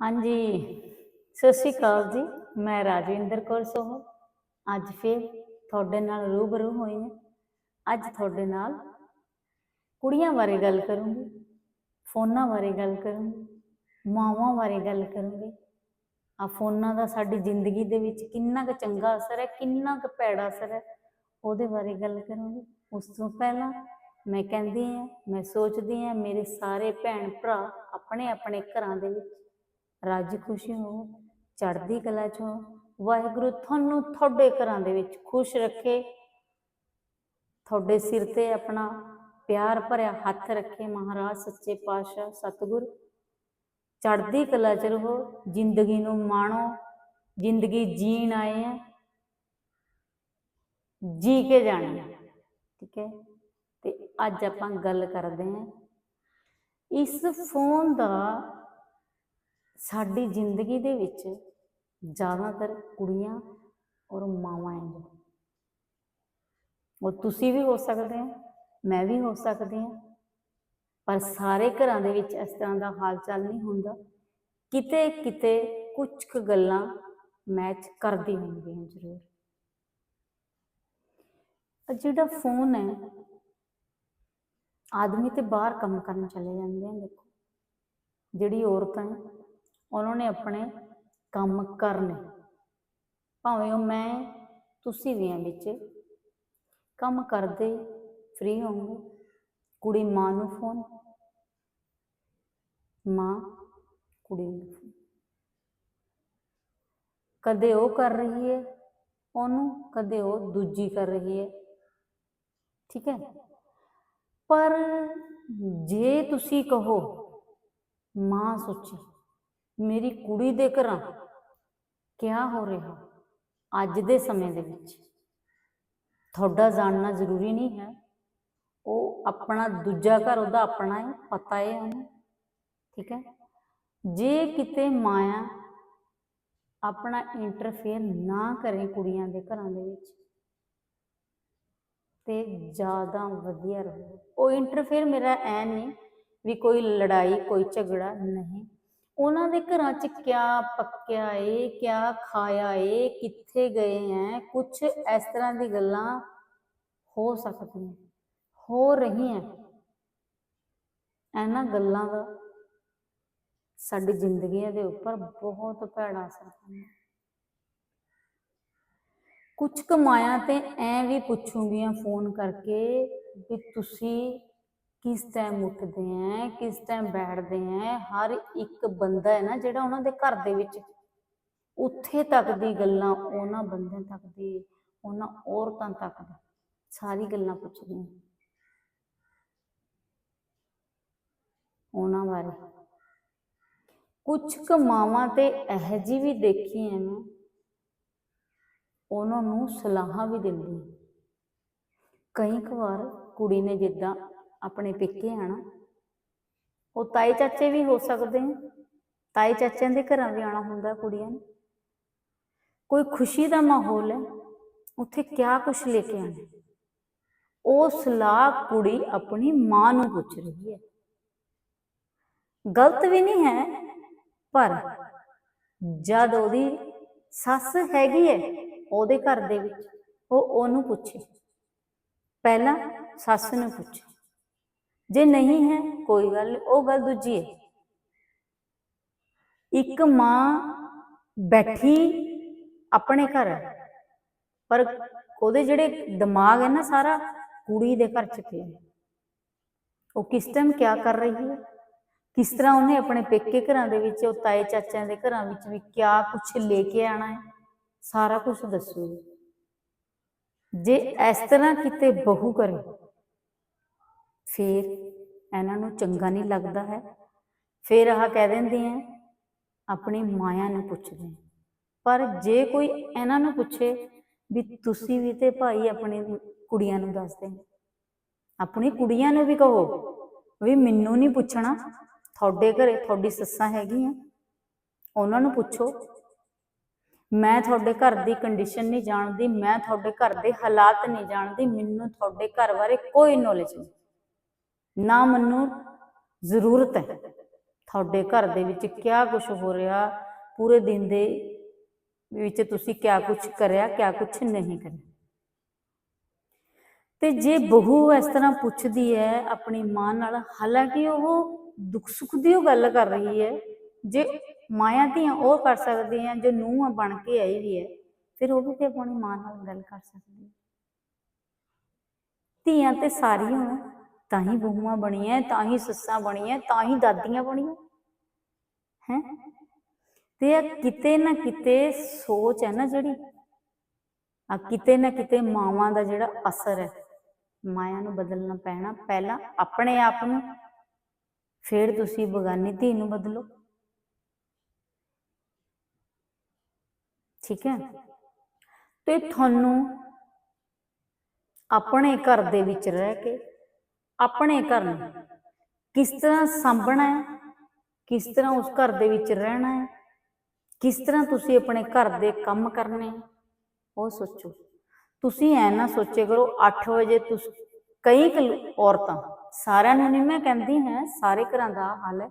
ਹਾਂਜੀ। ਸਤਿ ਸ਼੍ਰੀ ਅਕਾਲ ਜੀ। ਮੈਂ ਰਾਜਵਿੰਦਰ ਕੌਰ ਸੋਹ। ਅੱਜ ਫਿਰ ਤੁਹਾਡੇ ਨਾਲ ਰੂਬਰੂ ਹੋਈ ਹਾਂ। ਅੱਜ ਤੁਹਾਡੇ ਨਾਲ ਕੁੜੀਆਂ ਬਾਰੇ ਗੱਲ ਕਰੂੰਗੀ ਫੋਨਾਂ ਬਾਰੇ ਗੱਲ ਕਰੂੰਗੀ ਮਾਵਾਂ ਬਾਰੇ ਗੱਲ ਕਰੂੰਗੀ। ਆ ਫੋਨਾਂ ਦਾ ਸਾਡੀ ਜ਼ਿੰਦਗੀ ਦੇ ਵਿੱਚ ਕਿੰਨਾ ਕੁ ਚੰਗਾ ਅਸਰ ਹੈ ਕਿੰਨਾ ਕੁ ਭੈੜਾ ਅਸਰ ਹੈ ਉਹਦੇ ਬਾਰੇ ਗੱਲ ਕਰੂੰਗੀ। ਉਸ ਤੋਂ ਪਹਿਲਾਂ ਮੈਂ ਕਹਿੰਦੀ ਹਾਂ ਮੈਂ ਸੋਚਦੀ ਹਾਂ ਮੇਰੇ ਸਾਰੇ ਭੈਣ ਭਰਾ ਆਪਣੇ ਆਪਣੇ ਘਰਾਂ ਦੇ ਵਿੱਚ ਰਾਜੀ ਖੁਸ਼ੀ ਹੋ ਚੜ੍ਹਦੀ ਕਲਾ ਚ ਹੋ ਵਾਹਿਗੁਰੂ ਤੁਹਾਨੂੰ ਤੁਹਾਡੇ ਘਰਾਂ ਦੇ ਵਿੱਚ ਖੁਸ਼ ਰੱਖੇ, ਤੁਹਾਡੇ ਸਿਰ ਤੇ ਆਪਣਾ ਪਿਆਰ ਭਰਿਆ ਹੱਥ ਰੱਖੇ ਮਹਾਰਾਜ, ਸੱਚੇ ਪਾਤਸ਼ਾਹ, ਸਤਿਗੁਰ। ਚੜ੍ਹਦੀ ਕਲਾ ਚ ਰਹੋ, ਜ਼ਿੰਦਗੀ ਨੂੰ ਮਾਣੋ, ਜ਼ਿੰਦਗੀ ਜੀਣ ਆਏ ਆ। ਜੀ ਕੇ ਜਾਣੀ ਠੀਕ ਹੈ? ਤੇ ਅੱਜ ਆਪਾਂ ਗੱਲ ਕਰਦੇ ਹਾਂ ਇਸ ਫੋਨ ਦਾ ਸਾਡੀ ਜ਼ਿੰਦਗੀ ਦੇ ਵਿੱਚ ਜ਼ਿਆਦਾਤਰ ਕੁੜੀਆਂ ਔਰ ਮਾਵਾਂ ਹੈ ਜੋ ਉਹ ਤੁਸੀਂ ਵੀ ਹੋ ਸਕਦੇ ਹੋ, ਮੈਂ ਵੀ ਹੋ ਸਕਦੀ ਹਾਂ। ਪਰ ਸਾਰੇ ਘਰਾਂ ਦੇ ਵਿੱਚ ਇਸ ਤਰ੍ਹਾਂ ਦਾ ਹਾਲ ਚਾਲ ਨਹੀਂ ਹੁੰਦਾ। ਕਿਤੇ ਕਿਤੇ ਕੁਝ ਕੁ ਗੱਲਾਂ ਮੈਚ ਕਰਦੀ ਹੁੰਦੀਆਂ ਜ਼ਰੂਰ। ਜਿਹੜਾ ਫੋਨ ਹੈ, ਆਦਮੀ ਤੇ ਬਾਹਰ ਕੰਮ ਕਰਨ ਚਲੇ ਜਾਂਦੇ ਆ, ਦੇਖੋ। ਜਿਹੜੀ ਔਰਤਾਂ ਹੈ ਉਹਨਾਂ ਨੇ ਆਪਣੇ ਕੰਮ ਕਰਨੇ। ਭਾਵੇਂ ਉਹ ਮੈਂ ਤੁਸੀਂ ਵੀ ਆ ਵਿੱਚ। ਕੰਮ ਕਰਦੇ ਫ੍ਰੀ ਹੋਵੋਗੇ। ਕੁੜੀ ਮਾਂ ਨੂੰ ਫੋਨ ਮਾਂ ਕੁੜੀ ਨੂੰ ਫੋਨ ਕਦੇ ਉਹ ਕਰ ਰਹੀ ਹੈ ਉਹਨੂੰ ਕਦੇ ਉਹ ਦੂਜੀ ਕਰ ਰਹੀ ਹੈ ਠੀਕ ਹੈ? ਪਰ ਜੇ ਤੁਸੀਂ ਕਹੋ, ਮਾਂ ਸੋਚੇ। ਮੇਰੀ ਕੁੜੀ ਦੇ ਘਰਾਂ ਕਿਆ ਹੋ ਰਿਹਾ? ਅੱਜ ਦੇ ਸਮੇਂ ਦੇ ਵਿੱਚ। ਤੁਹਾਡਾ ਜਾਣਨਾ ਜ਼ਰੂਰੀ ਨਹੀਂ ਹੈ। ਉਹ ਆਪਣਾ ਦੂਜਾ ਘਰ, ਉਹਦਾ ਆਪਣਾ ਹੈ, ਪਤਾ ਹੈ ਉਹਨੂੰ। ਠੀਕ ਹੈ? ਜੇ ਕਿਤੇ ਮਾਇਆ ਆਪਣਾ ਇੰਟਰਫੇਅਰ ਨਾ ਕਰੇ ਕੁੜੀਆਂ ਦੇ ਘਰਾਂ ਦੇ ਵਿੱਚ, ਤੇ ਜ਼ਿਆਦਾ ਵਧੀਆ ਰਹੂ। ਉਹ ਇੰਟਰਫੇਅਰ ਮੇਰਾ ਐ ਨਹੀਂ ਵੀ ਕੋਈ ਲੜਾਈ, ਕੋਈ ਝਗੜਾ ਨਹੀਂ। ਉਹਨਾਂ ਦੇ ਘਰਾਂ 'ਚ ਕਿਆ ਪੱਕਿਆ ਏ, ਕਿਆ ਖਾਇਆ ਏ, ਕਿੱਥੇ ਗਏ ਐ ਕੁਝ ਇਸ ਤਰ੍ਹਾਂ ਦੀ ਗੱਲਾਂ ਹੋ ਸਕਦੀਆਂ, ਹੋ ਰਹੀਆਂ। ਇਹਨਾਂ ਗੱਲਾਂ ਦਾ ਸਾਡੀ ਜ਼ਿੰਦਗੀਆਂ ਦੇ ਉੱਪਰ ਬਹੁਤ ਭੈੜਾ ਅਸਰ ਪੈਂਦਾ। ਕੁਝ ਕਮਾਇਆ ਤੇ ਐ ਵੀ ਪੁੱਛੂਗੀਆਂ ਫੋਨ ਕਰਕੇ ਵੀ ਤੁਸੀਂ ਕਿਸ ਟਾਈਮ ਉੱਠਦੇ ਐ, ਕਿਸ ਟਾਈਮ ਬੈਠਦੇ ਐ, ਹਰ ਇੱਕ ਬੰਦਾ ਹੈ ਨਾ ਜਿਹੜਾ ਉਹਨਾਂ ਦੇ ਘਰ ਦੇ ਵਿੱਚ ਉੱਥੇ ਤੱਕ ਦੀ ਗੱਲਾਂ ਉਹਨਾਂ ਬੰਦਿਆਂ ਤੱਕ ਦੀ, ਉਹਨਾਂ ਔਰਤਾਂ ਤੱਕ ਦੀ, ਸਾਰੀ ਗੱਲਾਂ ਪੁੱਛਦੀਆਂ। ਉਹਨਾਂ ਬਾਰੇ। ਕੁਝ ਕਮਾਵਾਂ ਤੇ ਇਹ ਜੀ ਵੀ ਦੇਖੀ ਐ ਮੈਂ, ਉਹਨਾਂ ਨੂੰ ਸਲਾਹਾਂ ਵੀ ਦਿੰਦੀ। ਕਈ ਕੁ ਵਾਰ ਕੁੜੀ ਨੇ ਜਿੱਦਾਂ ਆਪਣੇ ਪੇਕੇ ਆਣਾ। ਉਹ ਤਾਏ ਚਾਚੇ ਵੀ ਹੋ ਸਕਦੇ ਨੇ। ਤਾਏ ਚਾਚਿਆਂ ਦੇ ਘਰਾਂ ਵੀ ਆਣਾ ਹੁੰਦਾ ਕੁੜੀਆਂ ਨੇ। ਕੋਈ ਖੁਸ਼ੀ ਦਾ ਮਾਹੌਲ ਹੈ। ਉੱਥੇ ਕਿਆ ਕੁਛ ਲੈ ਕੇ ਆਣਾ ਉਹ ਸਲਾਹ ਕੁੜੀ ਆਪਣੀ ਮਾਂ ਨੂੰ ਪੁੱਛ ਰਹੀ ਹੈ। ਗਲਤ ਵੀ ਨਹੀਂ ਹੈ ਪਰ ਜਦ ਉਹਦੀ ਸੱਸ ਹੈਗੀ ਹੈ ਉਹਦੇ ਘਰ ਦੇ ਵਿੱਚ ਉਹ ਉਹਨੂੰ ਪੁੱਛੇ। ਪਹਿਲਾਂ ਸੱਸ ਨੂੰ ਪੁੱਛੇ। ਜੇ ਨਹੀਂ ਹੈ ਕੋਈ ਗੱਲ ਨੀ, ਉਹ ਗੱਲ ਦੂਜੀ ਹੈ। ਇੱਕ ਮਾਂ ਬੈਠੀ ਆਪਣੇ ਘਰ ਪਰ ਉਹਦੇ ਜਿਹੜੇ ਦਿਮਾਗ ਹੈ ਨਾ ਸਾਰਾ ਕੁੜੀ ਦੇ ਘਰ ਚ ਪਿਆ। ਉਹ ਕਿਸ ਟਾਈਮ ਕਿਆ ਕਰ ਰਹੀ ਹੈ? ਕਿਸ ਤਰ੍ਹਾਂ ਉਹਨੇ ਆਪਣੇ ਪੇਕੇ ਘਰਾਂ ਦੇ ਵਿੱਚ ਉਹ ਤਾਏ ਚਾਚਿਆਂ ਦੇ ਘਰਾਂ ਵਿੱਚ ਵੀ ਕਿਆ ਕੁਛ ਲੈ ਕੇ ਆਣਾ ਹੈ? ਸਾਰਾ ਕੁਝ ਦੱਸੂਗੀ ਜੇ ਇਸ ਤਰ੍ਹਾਂ ਕਿਤੇ ਬਹੂ ਕਰੇ ਫਿਰ ਇਹਨਾਂ ਨੂੰ ਚੰਗਾ ਨਹੀਂ ਲੱਗਦਾ ਹੈ। ਫਿਰ ਆਹ ਕਹਿ ਦਿੰਦੇ ਆ ਆਪਣੀ ਮਾਇਆ ਨੂੰ ਪੁੱਛਦੇ। ਪਰ ਜੇ ਕੋਈ ਇਹਨਾਂ ਨੂੰ ਪੁੱਛੇ ਵੀ ਤੁਸੀਂ ਵੀ ਤੇ ਭਾਈ ਆਪਣੀ ਕੁੜੀਆਂ ਨੂੰ ਦੱਸਦੇ ਆਪਣੀ ਕੁੜੀਆਂ ਨੂੰ ਵੀ ਕਹੋ ਵੀ ਮੈਨੂੰ ਨਹੀਂ ਪੁੱਛਣਾ। ਤੁਹਾਡੇ ਘਰੇ ਤੁਹਾਡੀ ਸੱਸਾਂ ਹੈਗੀਆਂ। ਉਹਨਾਂ ਨੂੰ ਪੁੱਛੋ। ਮੈਂ ਤੁਹਾਡੇ ਘਰ ਦੀ ਕੰਡੀਸ਼ਨ ਨਹੀਂ ਜਾਣਦੀ। ਮੈਂ ਤੁਹਾਡੇ ਘਰ ਦੇ ਹਾਲਾਤ ਨਹੀਂ ਜਾਣਦੀ। ਮੈਨੂੰ ਤੁਹਾਡੇ ਘਰ ਬਾਰੇ ਕੋਈ ਨੌਲੇਜ ਨਹੀਂ। ਨਾ ਮੈਨੂੰ ਜ਼ਰੂਰਤ ਹੈ। ਤੁਹਾਡੇ ਘਰ ਦੇ ਵਿੱਚ ਕਿਆ ਕੁਝ ਹੋ ਰਿਹਾ? ਪੂਰੇ ਦਿਨ ਦੇ ਵਿੱਚ ਤੁਸੀਂ ਕਿਆ ਕੁਝ ਕਰਿਆ, ਕਿਆ ਕੁਝ ਨਹੀਂ ਕਰਿਆ? ਤੇ ਜੇ ਬਹੂ ਇਸ ਤਰ੍ਹਾਂ ਪੁੱਛਦੀ ਹੈ, ਆਪਣੀ ਮਾਂ ਨਾਲ, ਹਾਲਾਂਕਿ ਉਹ ਦੁੱਖ ਸੁੱਖ ਦੀ ਉਹ ਗੱਲ ਕਰ ਰਹੀ ਹੈ। ਜੇ ਮਾਇਆ ਧੀਆਂ ਉਹ ਕਰ ਸਕਦੀ ਹੈ ਜੋ ਨੂੰਹ ਬਣ ਕੇ ਆਈ ਵੀ ਹੈ, ਫਿਰ ਉਹ ਵੀ ਤੇ ਆਪਣੀ ਮਾਂ ਨਾਲ ਗੱਲ ਕਰ ਸਕਦੀ ਹੈ। ਧੀਆਂ ਤੇ ਸਾਰੀਆਂ ਤਾਂ ਹੀ ਬਹੂਆਂ ਬਣੀਆਂ ਤਾਂ ਹੀ ਸੱਸਾਂ ਬਣੀਆਂ ਤਾਂ ਹੀ ਦਾਦੀਆਂ ਬਣੀਆਂ। ਹੈ? ਤੇ ਇਹ ਕਿਤੇ ਨਾ ਕਿਤੇ ਸੋਚ ਹੈ ਨਾ ਜਿਹੜੀ ਆ ਕਿਤੇ ਨਾ ਕਿਤੇ ਮਾਵਾਂ ਦਾ ਜਿਹੜਾ ਅਸਰ ਹੈ, ਮਾਇਆ ਨੂੰ ਬਦਲਣਾ ਪੈਣਾ। ਪਹਿਲਾਂ ਆਪਣੇ ਆਪ ਨੂੰ, ਫਿਰ ਤੁਸੀਂ ਬਗਾਨੀ ਧੀ ਨੂੰ ਬਦਲੋ। ਠੀਕ ਹੈ? ਤੇ ਤੁਹਾਨੂੰ ਆਪਣੇ ਘਰ ਦੇ ਵਿੱਚ ਰਹਿ ਕੇ ਆਪਣੇ ਘਰ ਨੂੰ। ਕਿਸ ਤਰ੍ਹਾਂ ਸੰਭਣਾ ਹੈ? ਕਿਸ ਤਰ੍ਹਾਂ ਉਸ ਘਰ ਦੇ ਵਿੱਚ ਰਹਿਣਾ ਹੈ? ਕਿਸ ਤਰ੍ਹਾਂ ਤੁਸੀਂ ਆਪਣੇ ਘਰ ਦੇ ਕੰਮ ਕਰਨੇ ਉਹ ਸੋਚੋ। ਤੁਸੀਂ ਐ ਨਾ ਸੋਚੇ ਕਰੋ 8 ਵਜੇ ਤੁਸੀਂ ਕਈ ਔਰਤਾਂ। ਸਾਰਿਆਂ ਨੂੰ ਨਹੀਂ ਮੈਂ ਕਹਿੰਦੀ ਹੈ ਸਾਰੇ ਘਰਾਂ ਦਾ ਹਾਲ ਹੈ।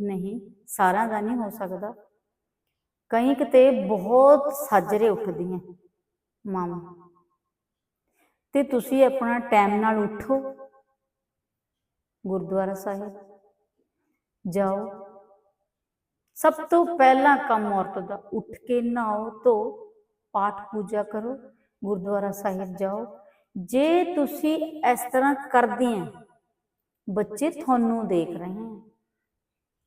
ਨਹੀਂ ਸਾਰਿਆਂ ਦਾ ਨਹੀਂ ਹੋ ਸਕਦਾ। ਕਈ ਕਿਤੇ ਬਹੁਤ ਸਾਜਰੇ ਉੱਠਦੀਆਂ ਮਾਵਾਂ। ਤੇ ਤੁਸੀਂ ਆਪਣਾ ਟਾਈਮ ਨਾਲ ਉਠੋ। ਗੁਰਦੁਆਰਾ ਸਾਹਿਬ। ਜਾਓ। ਸਭ ਤੋਂ ਪਹਿਲਾ ਕੰਮ ਔਰਤ ਦਾ, ਉੱਠ ਕੇ ਨਹਾਓ ਧੋ, ਪਾਠ ਪੂਜਾ ਕਰੋ, ਗੁਰਦੁਆਰਾ ਸਾਹਿਬ ਜਾਓ। ਜੇ ਤੁਸੀਂ ਇਸ ਤਰ੍ਹਾਂ ਕਰਦੇ ਕਰਦੀਆਂ ਬੱਚੇ ਤੁਹਾਨੂੰ ਦੇਖ ਰਹੇ ਹਨ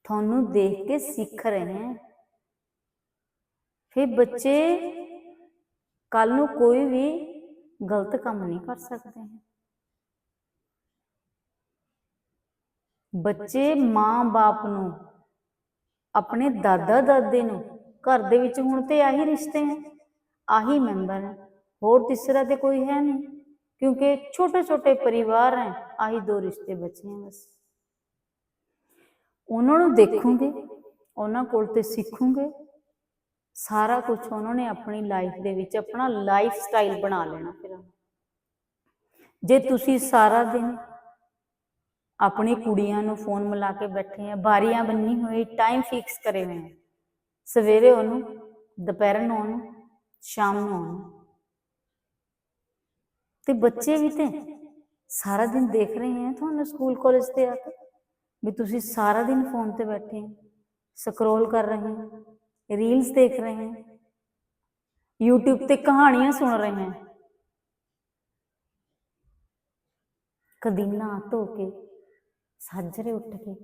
ਤੁਹਾਨੂੰ ਦੇਖ ਕੇ ਸਿੱਖ ਰਹੇ ਹਨ ਫਿਰ ਬੱਚੇ ਕੱਲ ਨੂੰ ਕੋਈ ਵੀ ਗਲਤ ਕੰਮ ਨਹੀਂ ਕਰ ਸਕਦੇ। ਹਨ ਬੱਚੇ ਮਾਂ-ਬਾਪ ਨੂੰ, ਆਪਣੇ ਦਾਦਾ ਦਾਦੇ ਨੂੰ, ਘਰ ਦੇ ਵਿੱਚ ਹੁਣ ਤੇ ਆਹੀ ਰਿਸ਼ਤੇ ਹੈ ਆਹੀ ਮੈਂਬਰ ਹੈ ਹੋਰ ਤੀਸਰਾ ਤੇ ਕੋਈ ਹੈ ਨਹੀਂ, ਕਿਉਂਕਿ ਛੋਟੇ ਛੋਟੇ ਪਰਿਵਾਰ ਹੈ, ਆਹੀ ਦੋ ਰਿਸ਼ਤੇ ਬਚੇ ਹੈ ਬਸ। ਉਹਨਾਂ ਨੂੰ ਦੇਖੋਗੇ, ਉਹਨਾਂ ਕੋਲ ਤੇ ਸਿੱਖੋਗੇ, ਸਾਰਾ ਕੁਝ ਉਹਨਾਂ ਨੇ ਆਪਣੀ ਲਾਈਫ ਦੇ ਵਿੱਚ ਆਪਣਾ ਲਾਈਫ ਸਟਾਈਲ ਬਣਾ ਲੈਣਾ ਫਿਰ। ਜੇ ਤੁਸੀਂ ਸਾਰਾ ਦਿਨ ਆਪਣੀ ਕੁੜੀਆਂ ਨੂੰ ਫੋਨ ਮਿਲਾ ਕੇ ਬੈਠੇ ਆ ਬਾਰੀਆਂ ਬੰਨੀ ਹੋਈ ਟਾਈਮ ਫਿਕਸ ਕਰੇ ਹੋਏ ਆ। ਸਵੇਰੇ ਉਹਨੂੰ ਦੁਪਹਿਰ ਨੂੰ ਉਹਨੂੰ ਸ਼ਾਮ ਨੂੰ ਉਹਨੂੰ। ਤੇ ਬੱਚੇ ਵੀ ਤੇ ਸਾਰਾ ਦਿਨ ਦੇਖ ਰਹੇ ਹੈ ਤੁਹਾਨੂੰ ਸਕੂਲ ਕਾਲਜ ਤੇ ਆ ਕੇ ਵੀ ਤੁਸੀਂ ਸਾਰਾ ਦਿਨ ਫੋਨ ਤੇ ਬੈਠੇ ਹੋ ਸਕਰੋਲ ਕਰ ਰਹੇ ਹੋ ਰੀਲਸ ਦੇਖ ਰਹੇ ਹੋ YouTube ਤੇ ਕਹਾਣੀਆਂ ਸੁਣ ਰਹੇ ਹੋ ਕਦੀ ਨਹਾ ਧੋ ਕੇ ਸਾਜਰੇ ਉੱਠ ਕੇ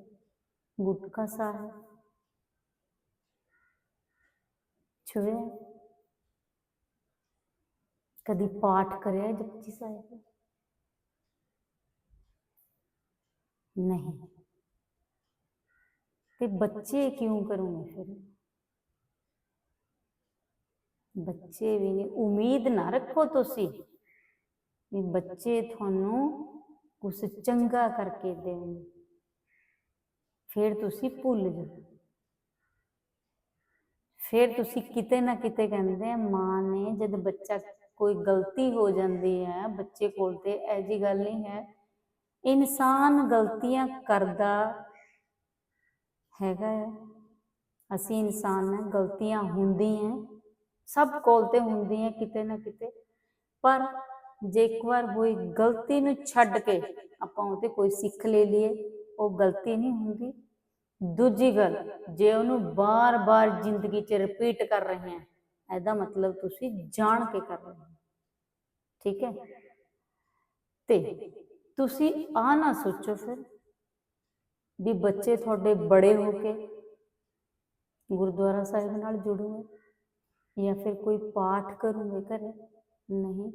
ਗੁਟਕਾ ਸਾਹਿਬ ਛੁਏ ਕਦੀ ਪਾਠ ਕਰਿਆ ਜਪਜੀ ਸਾਹਿਬ? ਨਹੀਂ। ਤੇ ਬੱਚੇ ਕਿਉਂ ਕਰੂੰਗੇ ਫਿਰ? ਬੱਚੇ ਵੀ ਨਹੀਂ ਉਮੀਦ ਨਾ ਰੱਖੋ ਤੁਸੀਂ ਵੀ ਬੱਚੇ ਤੁਹਾਨੂੰ ਕੁਝ ਚੰਗਾ ਕਰਕੇ ਦੇਣਗੇ। ਫਿਰ ਤੁਸੀਂ ਭੁੱਲ ਜਾਓ। ਫਿਰ ਤੁਸੀਂ ਕਿਤੇ ਨਾ ਕਿਤੇ ਕਹਿੰਦੇ ਮਾਂ ਨੇ ਜਦ ਬੱਚਾ ਕੋਈ ਗਲਤੀ ਹੋ ਜਾਂਦੀ ਹੈ, ਬੱਚੇ ਕੋਲ ਤੇ ਇਹ ਜੀ ਗੱਲ ਨਹੀਂ ਹੈ। ਇਨਸਾਨ ਗਲਤੀਆਂ ਕਰਦਾ ਹੈਗਾ ਹੈ। ਅਸੀਂ ਇਨਸਾਨ ਹਾਂ, ਗਲਤੀਆਂ ਹੁੰਦੀਆਂ ਸਭ ਕੋਲ ਤੇ ਹੁੰਦੀਆਂ ਕਿਤੇ ਨਾ ਕਿਤੇ। ਪਰ ਜੇ ਇੱਕ ਵਾਰ ਹੋਈ ਗਲਤੀ ਨੂੰ ਛੱਡ ਕੇ ਆਪਾਂ ਉਹ ਤੇ ਕੋਈ ਸਿੱਖ ਲੈ ਲਈਏ ਉਹ ਗਲਤੀ ਨਹੀਂ ਹੁੰਦੀ। ਦੂਜੀ ਗੱਲ, ਜੇ ਉਹਨੂੰ ਬਾਰ-ਬਾਰ ਜ਼ਿੰਦਗੀ 'ਚ ਰਿਪੀਟ ਕਰ ਰਹੇ ਆ, ਇਹਦਾ ਮਤਲਬ ਤੁਸੀਂ ਜਾਣ ਕੇ ਕਰ ਰਹੇ ਹੋ। ਠੀਕ ਹੈ? ਤੇ ਤੁਸੀਂ ਆ ਨਾ ਸੋਚੋ ਫਿਰ ਵੀ ਬੱਚੇ ਤੁਹਾਡੇ ਬੜੇ ਹੋ ਕੇ ਗੁਰਦੁਆਰਾ ਸਾਹਿਬ ਨਾਲ ਜੁੜੂਗੇ ਜਾਂ ਫਿਰ ਕੋਈ ਪਾਠ ਕਰੂਗੇ ਘਰੇ? ਨਹੀਂ।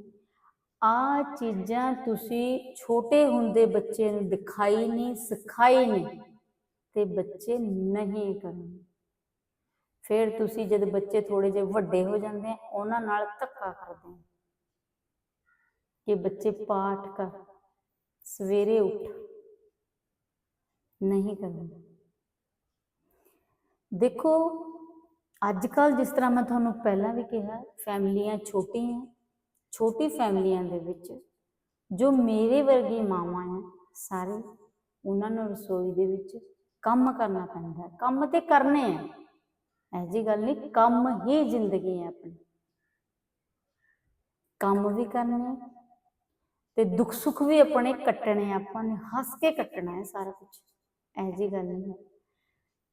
ਆ ਚੀਜ਼ਾਂ ਤੁਸੀਂ ਛੋਟੇ ਹੁੰਦੇ ਬੱਚੇ ਨੂੰ ਦਿਖਾਈ ਨਹੀਂ, ਸਿਖਾਈ ਨਹੀਂ ਤੇ ਬੱਚੇ ਨਹੀਂ ਕਰਨ ਫਿਰ ਤੁਸੀਂ ਜਦ ਬੱਚੇ ਥੋੜੇ ਜਿਹੇ ਵੱਡੇ ਹੋ ਜਾਂਦੇ ਆ, ਉਹਨਾਂ ਨਾਲ ਧੱਕਾ ਕਰਦੇ ਆ ਕਿ ਬੱਚੇ ਪਾਠ ਕਰ, ਸਵੇਰੇ ਉੱਠ। ਨਹੀਂ ਕਰਨਗੇ। ਦੇਖੋ ਅੱਜ ਕੱਲ ਜਿਸ ਤਰ੍ਹਾਂ ਮੈਂ ਤੁਹਾਨੂੰ ਪਹਿਲਾਂ ਵੀ ਕਿਹਾ, ਫੈਮਲੀਆਂ ਛੋਟੀਆਂ ਛੋਟੀ ਫੈਮਲੀਆਂ ਦੇ ਵਿੱਚ ਜੋ ਮੇਰੇ ਵਰਗੀ ਮਾਵਾਂ ਆ, ਸਾਰੇ ਉਹਨਾਂ ਨੂੰ ਰਸੋਈ ਦੇ ਵਿੱਚ ਕੰਮ ਕਰਨਾ ਪੈਂਦਾ ਹੈ। ਕੰਮ ਤੇ ਕਰਨੇ ਆ। ਇਹ ਗੱਲ ਨਹੀਂ, ਕੰਮ ਹੀ ਜ਼ਿੰਦਗੀ ਹੈ ਆਪਣੀ। ਕੰਮ ਵੀ ਕਰਨੇ ਤੇ ਦੁੱਖ ਸੁੱਖ ਵੀ ਆਪਣੇ ਕੱਟਣੇ ਆਪਾਂ ਨੇ ਹੱਸ ਕੇ ਕੱਟਣਾ ਹੈ ਸਾਰਾ ਕੁਝ ਇਹ ਜੀ ਗੱਲ ਨਹੀਂ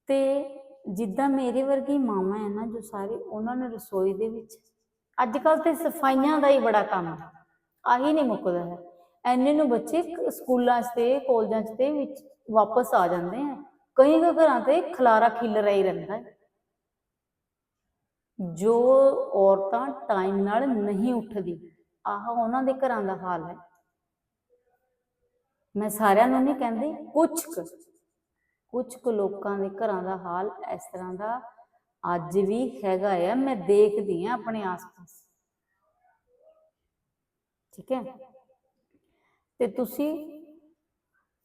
ਤੇ ਜਿੱਦਾਂ ਮੇਰੇ ਵਰਗੀ ਮਾਵਾਂ ਹੈ ਨਾ, ਜੋ ਸਾਰੇ ਉਹਨਾਂ ਨੂੰ ਰਸੋਈ ਦੇ ਵਿੱਚ ਅੱਜ ਕੱਲ ਤੇ ਸਫਾਈਆਂ ਦਾ ਹੀ ਬੜਾ ਕੰਮ ਹੈ ਆਹੀ ਨਹੀਂ ਮੁੱਕਦਾ ਹੈ। ਐਨੇ ਨੂੰ ਬੱਚੇ ਸਕੂਲਾਂ 'ਚ ਤੇ ਕਾਲਜਾਂ 'ਚ ਤੇ ਵਿੱਚ ਵਾਪਸ ਆ ਜਾਂਦੇ ਆ। ਕਈ ਕੁ ਘਰਾਂ ਤੇ ਖਲਾਰਾ ਖਿਲਰਾ ਹੀ ਰਹਿੰਦਾ ਹੈ। ਜੋ ਔਰਤਾਂ ਟਾਈਮ ਨਾਲ ਨਹੀਂ ਉੱਠਦੀ, ਆਹ ਉਹਨਾਂ ਦੇ ਘਰਾਂ ਦਾ ਹਾਲ ਹੈ। ਮੈਂ ਸਾਰਿਆਂ ਨੂੰ ਨਹੀਂ ਕਹਿੰਦੀ ਕੁਝ ਕੁ ਕੁਝ ਕੁ ਲੋਕਾਂ ਦੇ ਘਰਾਂ ਦਾ ਹਾਲ ਇਸ ਤਰ੍ਹਾਂ ਦਾ ਅੱਜ ਵੀ ਹੈਗਾ ਆ, ਮੈਂ ਦੇਖਦੀ ਆ ਆਪਣੇ ਆਸ-ਪਾਸ। ਠੀਕ ਹੈ? ਤੇ ਤੁਸੀਂ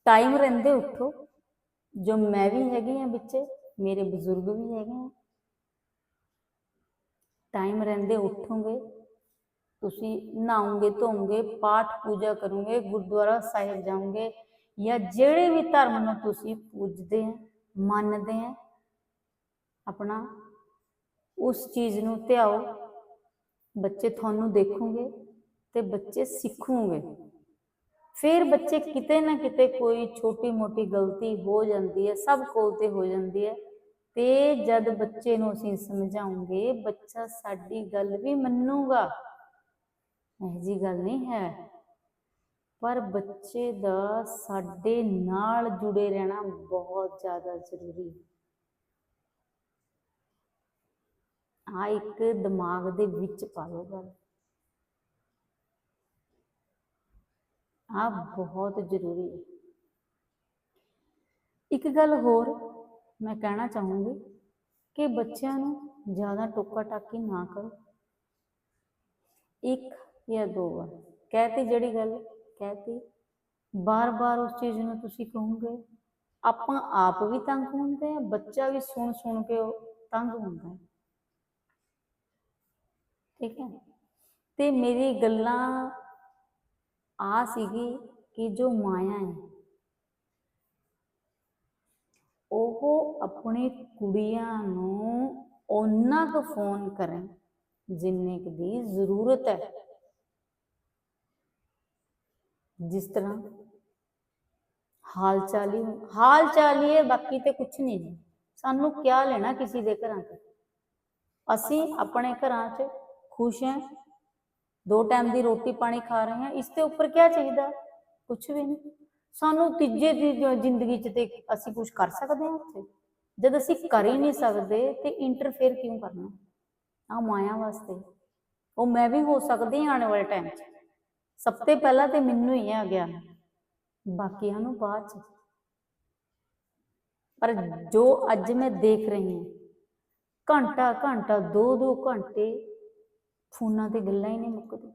ਟਾਈਮ ਰਹਿੰਦੇ ਉੱਠੋ। ਜੋ ਮੈਂ ਵੀ ਹੈਗੀ ਆ ਵਿੱਚ, ਮੇਰੇ ਬਜ਼ੁਰਗ ਵੀ ਹੈਗੇ ਆ। ਟਾਈਮ ਰਹਿੰਦੇ ਉੱਠੋਗੇ। ਤੁਸੀਂ ਨਹਾਓਗੇ ਧੋਓਗੇ ਪਾਠ ਪੂਜਾ ਕਰੋਗੇ, ਗੁਰਦੁਆਰਾ ਸਾਹਿਬ ਜਾਓਗੇ ਜਾਂ ਜਿਹੜੇ ਵੀ ਧਰਮ ਨੂੰ ਤੁਸੀਂ ਪੂਜਦੇ ਆ, ਮੰਨਦੇ ਆ, ਆਪਣਾ ਉਸ ਚੀਜ਼ ਨੂੰ ਧਿਆਓ। ਬੱਚੇ ਤੁਹਾਨੂੰ ਦੇਖੋਗੇ ਤੇ ਬੱਚੇ ਸਿੱਖੋਗੇ। ਫਿਰ ਬੱਚੇ ਕਿਤੇ ਨਾ ਕਿਤੇ ਕੋਈ ਛੋਟੀ ਮੋਟੀ ਗਲਤੀ ਹੋ ਜਾਂਦੀ ਹੈ, ਸਭ ਕੋਲ ਤੇ ਹੋ ਜਾਂਦੀ ਹੈ। ਤੇ ਜਦ ਬੱਚੇ ਨੂੰ ਅਸੀਂ ਸਮਝਾਉਂਗੇ, ਬੱਚਾ ਸਾਡੀ ਗੱਲ ਵੀ ਮੰਨੂਗਾ। ਇਹ ਜੀ ਗੱਲ ਨਹੀਂ ਹੈ। ਪਰ ਬੱਚੇ ਦਾ ਸਾਡੇ ਨਾਲ ਜੁੜੇ ਰਹਿਣਾ ਬਹੁਤ ਜ਼ਿਆਦਾ ਜ਼ਰੂਰੀ ਹੈ। ਆ ਇੱਕ ਦਿਮਾਗ ਦੇ ਵਿੱਚ ਪਾਓ ਗੱਲ। ਆ ਬਹੁਤ ਜ਼ਰੂਰੀ ਹੈ। ਇੱਕ ਗੱਲ ਹੋਰ ਮੈਂ ਕਹਿਣਾ ਚਾਹੂੰਗੀ ਕਿ ਬੱਚਿਆਂ ਨੂੰ ਜ਼ਿਆਦਾ ਟੋਕਾ ਟਾਕੀ ਨਾ ਕਰੋ। ਇੱਕ ਜਾਂ ਦੋ ਵਾਰ। ਕਹਿਤੀ ਜਿਹੜੀ ਗੱਲ ਕਹਿਤੀ ਬਾਰ-ਬਾਰ ਉਸ ਚੀਜ਼ ਨੂੰ ਤੁਸੀਂ ਕਹੋਗੇ, ਆਪਾਂ ਆਪ ਵੀ ਤੰਗ ਹੁੰਦੇ ਆ, ਬੱਚਾ ਵੀ ਸੁਣ ਸੁਣ ਕੇ ਉਹ ਤੰਗ ਹੁੰਦਾ ਹੈ। ਠੀਕ ਹੈ। ਤੇ ਮੇਰੀ ਗੱਲਾਂ ਆ ਸੀਗੀ ਕਿ ਜੋ ਮਾਇਆ ਹੈ, ਉਹ ਆਪਣੀ ਕੁੜੀਆਂ ਨੂੰ ਉਹਨਾਂ ਕੁ ਫੋਨ ਕਰੇ ਜਿੰਨੇ ਕੁ ਦੀ ਜ਼ਰੂਰਤ ਹੈ। ਜਿਸ ਤਰ੍ਹਾਂ ਹਾਲ ਚਾਲੀ ਹਾਲ ਚਾਲੀਏ ਬਾਕੀ ਤੇ ਕੁਝ ਨਹੀਂ ਸਾਨੂੰ ਕਿਆ ਲੈਣਾ ਕਿਸੇ ਦੇ ਘਰਾਂ ਤੇ? ਅਸੀਂ ਆਪਣੇ ਘਰਾਂ 'ਚ ਖੁਸ਼ ਹੈ? ਦੋ ਟਾਈਮ ਦੀ ਰੋਟੀ ਪਾਣੀ ਖਾ ਰਹੇ ਹਾਂ, ਇਸ ਤੇ ਉੱਪਰ ਕੀ ਚਾਹੀਦਾ? ਕੁਝ ਵੀ ਨਹੀਂ। ਸਾਨੂੰ ਤੀਜੇ ਦੀ ਜ਼ਿੰਦਗੀ 'ਚ ਤੇ ਅਸੀਂ ਕੁਝ ਕਰ ਸਕਦੇ ਹਾਂ ਉੱਥੇ ਜਦ ਅਸੀਂ ਕਰ ਹੀ ਨਹੀਂ ਸਕਦੇ, ਤੇ ਇੰਟਰਫੇਅਰ ਕਿਉਂ ਕਰਨਾ? ਆ ਮਾਇਆ ਵਾਸਤੇ। ਉਹ ਮੈਂ ਵੀ ਹੋ ਸਕਦੀ ਹਾਂ ਆਉਣ ਵਾਲੇ ਟਾਈਮ 'ਚ। ਸਭ ਤੋਂ ਪਹਿਲਾਂ ਤੇ ਮੈਨੂੰ ਹੀ ਆ ਗਿਆ। ਬਾਕੀਆਂ ਨੂੰ ਬਾਅਦ 'ਚ। ਪਰ ਜੋ ਅੱਜ ਮੈਂ ਦੇਖ ਰਹੀ ਹਾਂ ਘੰਟਾ ਘੰਟਾ ਦੋ ਦੋ ਘੰਟੇ ਫੋਨਾਂ ਤੇ ਗੱਲਾਂ ਹੀ ਨਹੀਂ ਮੁੱਕਦੀਆਂ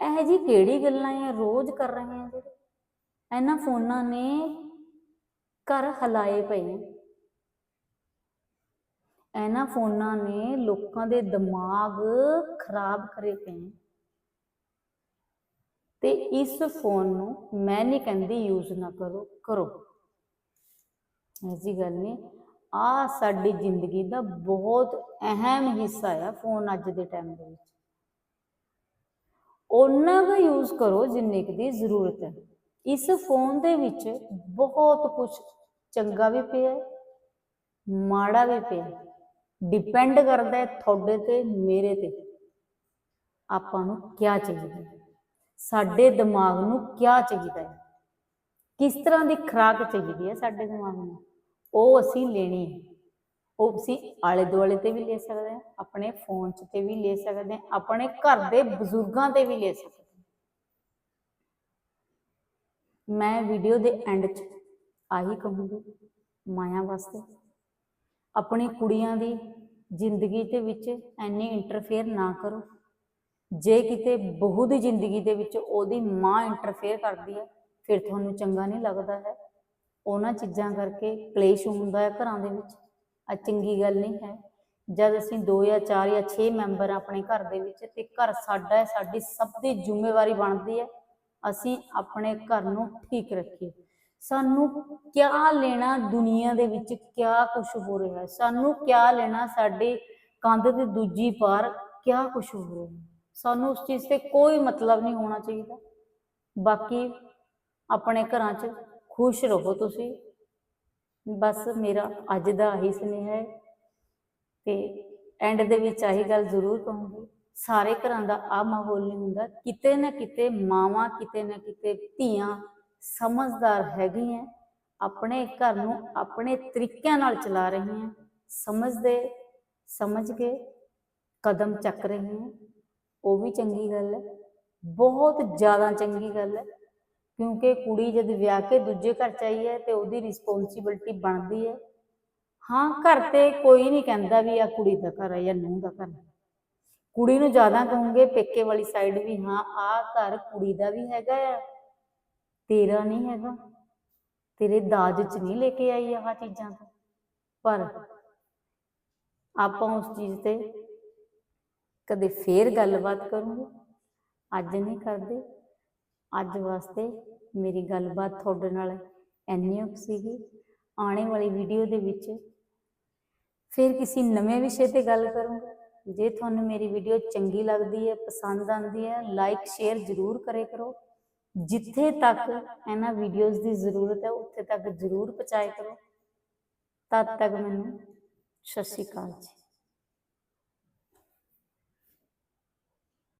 ਇਹ ਜੀ ਕਿਹੜੀ ਗੱਲਾਂ ਆ ਰੋਜ਼ ਕਰ ਰਹੇ ਆ ਜਿਹੜੇ? ਇਹਨਾਂ ਫੋਨਾਂ ਨੇ ਘਰ ਹਲਾਏ ਪਏ ਨੇ ਇਹਨਾਂ ਫੋਨਾਂ ਨੇ ਲੋਕਾਂ ਦੇ ਦਿਮਾਗ ਖਰਾਬ ਕਰੇ ਪਏ ਤੇ ਇਸ ਫੋਨ ਨੂੰ ਮੈਂ ਨਹੀਂ ਕਹਿੰਦੀ ਯੂਜ਼ ਨਾ ਕਰੋ ਕਰੋ। ਐਸੀ ਗੱਲ ਨਹੀਂ। ਆ ਸਾਡੀ ਜ਼ਿੰਦਗੀ ਦਾ ਬਹੁਤ ਅਹਿਮ ਹਿੱਸਾ ਆ ਫੋਨ ਅੱਜ ਦੇ ਟਾਈਮ ਦੇ ਵਿੱਚ। ਉਹਨਾਂ ਦਾ ਯੂਜ਼ ਕਰੋ ਜਿੰਨੇ ਕੁ ਦੀ ਜ਼ਰੂਰਤ ਹੈ। ਇਸ ਫੋਨ ਦੇ ਵਿੱਚ ਬਹੁਤ ਕੁਝ ਚੰਗਾ ਵੀ ਪਿਆ, ਮਾੜਾ ਵੀ ਪਿਆ। ਡਿਪੈਂਡ ਕਰਦਾ ਹੈ ਤੁਹਾਡੇ ਤੇ, ਮੇਰੇ ਤੇ। ਆਪਾਂ ਨੂੰ ਕੀ ਚਾਹੀਦਾ ਸਾਡੇ ਦਿਮਾਗ ਨੂੰ ਕੀ ਚਾਹੀਦਾ ਹੈ? ਕਿਸ ਤਰ੍ਹਾਂ ਦੀ ਖੁਰਾਕ ਚਾਹੀਦੀ ਹੈ ਸਾਡੇ ਦਿਮਾਗ ਨੂੰ? ਉਹ ਅਸੀਂ ਲੈਣੀ ਹੈ। ਉਹ ਅਸੀਂ ਆਲੇ ਦੁਆਲੇ ਤੇ ਵੀ ਲੈ ਸਕਦੇ ਹਾਂ, ਆਪਣੇ ਫੋਨ 'ਚ ਤੇ ਵੀ ਲੈ ਸਕਦੇ ਹਾਂ, ਆਪਣੇ ਘਰ ਦੇ ਬਜ਼ੁਰਗਾਂ ਤੇ ਵੀ ਲੈ ਸਕਦੇ ਮੈਂ ਵੀਡੀਓ ਦੇ ਐਂਡ 'ਚ ਆਹੀ ਕਹੂੰਗੀ, ਮਾਇਆ ਵਾਸਤੇ। ਆਪਣੀ ਕੁੜੀਆਂ ਦੀ ਜ਼ਿੰਦਗੀ ਦੇ ਵਿੱਚ ਐਨੀ ਇੰਟਰਫੇਅਰ ਨਾ ਕਰੋ। ਜੇ ਕਿਤੇ ਬਹੂ ਦੀ ਜ਼ਿੰਦਗੀ ਦੇ ਵਿੱਚ ਉਹਦੀ ਮਾਂ ਇੰਟਰਫੇਅਰ ਕਰਦੀ ਹੈ, ਫਿਰ ਤੁਹਾਨੂੰ ਚੰਗਾ ਨਹੀਂ ਲੱਗਦਾ ਹੈ। ਉਹਨਾਂ ਚੀਜ਼ਾਂ ਕਰਕੇ ਕਲੇਸ਼ ਹੁੰਦਾ ਹੈ ਘਰਾਂ ਦੇ ਵਿੱਚ। ਆ ਚੰਗੀ ਗੱਲ ਨਹੀਂ ਹੈ। ਜਦ ਅਸੀਂ 2 ਜਾਂ 4 ਜਾਂ 6 ਮੈਂਬਰ ਆ ਆਪਣੇ ਘਰ ਦੇ ਵਿੱਚ ਤੇ ਘਰ ਸਾਡਾ ਹੈ, ਸਾਡੀ ਸਭ ਦੀ ਜ਼ਿੰਮੇਵਾਰੀ ਬਣਦੀ ਹੈ, ਅਸੀਂ ਆਪਣੇ ਘਰ ਨੂੰ ਠੀਕ ਰੱਖੀਏ। ਸਾਨੂੰ ਕਿਆ ਲੈਣਾ ਦੁਨੀਆ ਦੇ ਵਿੱਚ, ਕਿਆ ਕੁਝ ਹੋ ਰਿਹਾ ਹੈ? ਸਾਨੂੰ ਕਿਆ ਲੈਣਾ ਸਾਡੇ ਕੰਧ ਦੇ ਦੂਜੀ ਪਾਰ, ਕਿਆ ਕੁਝ ਹੋ ਰਿਹਾ ਹੈ? ਸਾਨੂੰ ਉਸ ਚੀਜ਼ ਤੇ ਕੋਈ ਮਤਲਬ ਨਹੀਂ ਹੋਣਾ ਚਾਹੀਦਾ। ਬਾਕੀ ਆਪਣੇ ਘਰਾਂ 'ਚ ਖੁਸ਼ ਰਹੋ ਤੁਸੀਂ। ਬਸ ਮੇਰਾ ਅੱਜ ਦਾ ਆਹੀ ਸੁਨੇਹਾ ਹੈ ਤੇ ਐਂਡ ਦੇ ਵਿੱਚ ਆਹੀ ਗੱਲ ਜ਼ਰੂਰ ਕਹੂੰਗੀ। ਸਾਰੇ ਘਰਾਂ ਦਾ ਆ ਮਾਹੌਲ ਨਹੀਂ ਹੁੰਦਾ। ਕਿਤੇ ਨਾ ਕਿਤੇ ਮਾਵਾਂ, ਕਿਤੇ ਨਾ ਕਿਤੇ ਧੀਆਂ ਸਮਝਦਾਰ ਹੈਗੀਆਂ, ਆਪਣੇ ਘਰ ਨੂੰ ਆਪਣੇ ਤਰੀਕਿਆਂ ਨਾਲ ਚਲਾ ਰਹੀਆਂ। ਸਮਝਦੇ, ਸਮਝ ਕੇ ਕਦਮ ਚੱਕ ਰਹੀਆਂ। ਉਹ ਵੀ ਚੰਗੀ ਗੱਲ ਹੈ। ਬਹੁਤ ਜ਼ਿਆਦਾ ਚੰਗੀ ਗੱਲ ਹੈ। ਕਿਉਂਕਿ ਕੁੜੀ ਜਦ ਵਿਆਹ ਕੇ ਦੂਜੇ ਘਰ ਚ ਆਈ ਹੈ ਤੇ ਉਹਦੀ ਰਿਸਪੌਂਸਿਬਿਲਟੀ ਬਣਦੀ ਹੈ। ਹਾਂ, ਘਰ ਤੇ ਕੋਈ ਨਹੀਂ ਕਹਿੰਦਾ ਵੀ ਆ ਕੁੜੀ ਦਾ ਘਰ ਹੈ ਜਾਂ ਨੂੰਹ ਦਾ ਘਰ ਕੁੜੀ ਨੂੰ ਜ਼ਿਆਦਾ ਕਹੋਗੇ ਪੇਕੇ ਵਾਲੀ ਸਾਈਡ ਵੀ, ਹਾਂ ਆ ਘਰ ਕੁੜੀ ਦਾ ਵੀ ਹੈਗਾ ਆ, ਤੇਰਾ ਨਹੀਂ ਹੈਗਾ। ਤੇਰੇ ਦਾਜ ਚ ਨਹੀਂ ਲੈ ਕੇ ਆਈ ਆਹ ਚੀਜ਼ਾਂ ਪਰ ਆਪਾਂ ਉਸ ਚੀਜ਼ ਤੇ ਕਦੇ ਫੇਰ ਗੱਲਬਾਤ ਕਰੂੰਗੇ। ਅੱਜ ਨਹੀਂ ਕਰਦੇ। ਅੱਜ ਵਾਸਤੇ ਮੇਰੀ ਗੱਲਬਾਤ ਤੁਹਾਡੇ ਨਾਲ ਇੰਨੀ ਕੁ ਸੀਗੀ। ਆਉਣੇ ਵਾਲੀ ਵੀਡੀਓ ਦੇ ਵਿੱਚ ਫਿਰ ਕਿਸੇ ਨਵੇਂ ਵਿਸ਼ੇ ਤੇ ਗੱਲ ਕਰੂੰਗਾ। ਜੇ ਤੁਹਾਨੂੰ ਮੇਰੀ ਵੀਡੀਓ ਚੰਗੀ ਲੱਗਦੀ ਹੈ, ਪਸੰਦ ਆਉਂਦੀ ਹੈ ਲਾਈਕ ਸ਼ੇਅਰ ਜ਼ਰੂਰ ਕਰੇ ਕਰੋ। ਜਿੱਥੇ ਤੱਕ ਇਹਨਾਂ ਵੀਡੀਓਜ਼ ਦੀ ਜ਼ਰੂਰਤ ਹੈ, ਉੱਥੇ ਤੱਕ ਜ਼ਰੂਰ ਪਹੁੰਚਾਏ ਕਰੋ। ਤਦ ਤੱਕ ਮੈਨੂੰ ਸਤਿ ਸ਼੍ਰੀ ਅਕਾਲ ਜੀ।